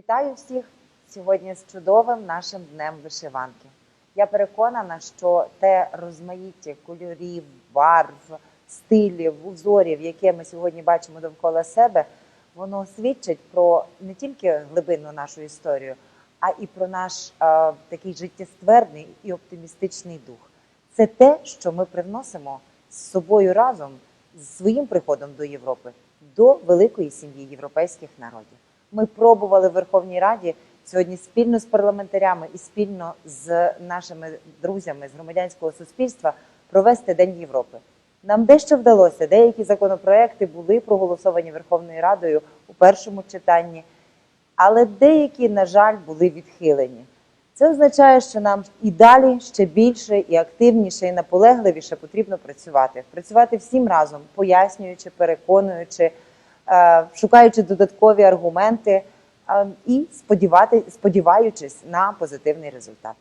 Вітаю всіх сьогодні з чудовим нашим днем вишиванки. Я переконана, що те розмаїття кольорів, барв, стилів, узорів, яке ми сьогодні бачимо довкола себе, воно свідчить про не тільки глибинну нашу історію, а і про наш е, такий життєстверний і оптимістичний дух. Це те, що ми привносимо з собою разом з своїм приходом до Європи, до великої сім'ї європейських народів. Ми пробували в Верховній Раді сьогодні спільно з парламентарями і спільно з нашими друзями з громадянського суспільства провести День Європи. Нам дещо вдалося. Деякі законопроекти були проголосовані Верховною Радою у першому читанні, але деякі, на жаль, були відхилені. Це означає, що нам і далі ще більше, і активніше, і наполегливіше потрібно працювати. Працювати всім разом, пояснюючи, переконуючи, шукаючи додаткові аргументи е, і сподівати, сподіваючись на позитивний результат.